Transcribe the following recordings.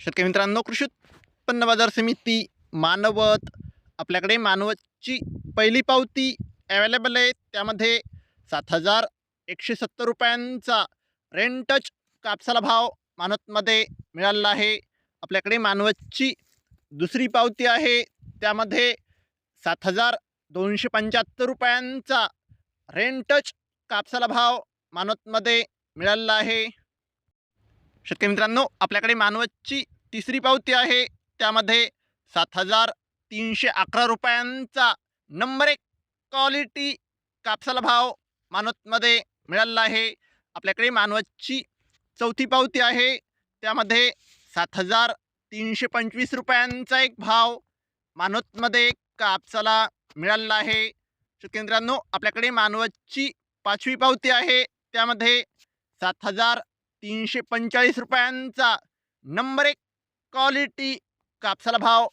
शेतकरी मित्रांनो कृषी उत्पन्न बाजार समिती मानवत आपल्याकडे मानवतची पहिली पावती अवेलेबल आहे. त्यामध्ये सात हजार एकशे सत्तर रुपयांचा रेंटच कापसाला भाव मानवतमध्ये मिळालेला आहे. आपल्याकडे मानवतची दुसरी पावती आहे. त्यामध्ये सात हजार दोनशे पंच्याहत्तर रुपयांचा रेंटच कापसाला भाव मानवतमध्ये मिळालेला आहे. शेतकरी मित्रांनो आपल्याकडे मानवतची तिसरी पावती आहे. त्यामध्ये सात हजार तीनशे अकरा रुपयांचा नंबर एक क्वालिटी कापसाला भाव मानवतमध्ये मिळालेला आहे. आपल्याकडे मानवतची चौथी पावती आहे. त्यामध्ये सात हजार तीनशे पंचवीस रुपयांचा एक भाव मानवतमध्ये कापसाला मिळालेला आहे. शेतकरी मित्रांनो आपल्याकडे मानवतची पाचवी पावती आहे. त्यामध्ये सात हजार तीनशे पंचेचाळीस रुपयांचा नंबर एक क्वालिटी कापसाला भाव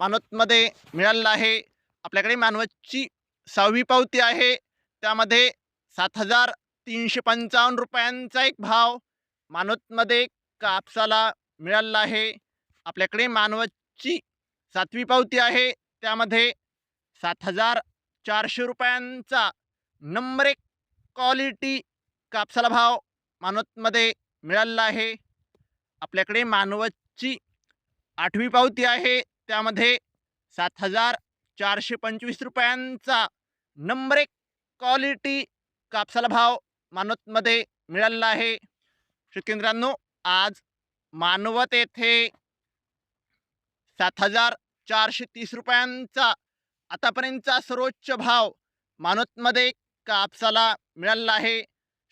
मानवतमध्ये मिळालेला आहे. आपल्याकडे मानवतची सहावी पावती आहे. त्यामध्ये सात हजार तीनशे पंचावन्न रुपयांचा एक भाव मानवतमध्ये कापसाला मिळालेला आहे. आपल्याकडे मानवतची सातवी पावती आहे. त्यामध्ये सात हजार चारशे रुपयांचा नंबर एक क्वालिटी कापसाला भाव मानवतमध्ये मिळालेला आहे. आपल्याकडे मानवतची आठवी पावती आहे. त्यामध्ये सात हजार चारशे पंचवीस रुपयांचा नंबर एक क्वालिटी कापसाला भाव मानवतमध्ये मिळालेला आहे. शेतकऱ्यांनो आज मानवत येथे सात हजार चारशे तीस रुपयांचा आतापर्यंतचा सर्वोच्च भाव मानवतमध्ये कापसाला मिळालेला आहे.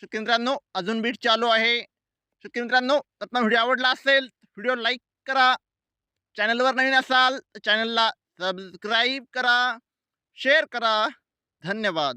शेतकरी अजून बीट चालू आहे. शेतकरी मित्रांनो त्यातनं व्हिडिओ आवडला असेल व्हिडिओ लाईक करा. चॅनलवर नवीन असाल तर चॅनलला सबस्क्राईब करा शेअर करा. धन्यवाद.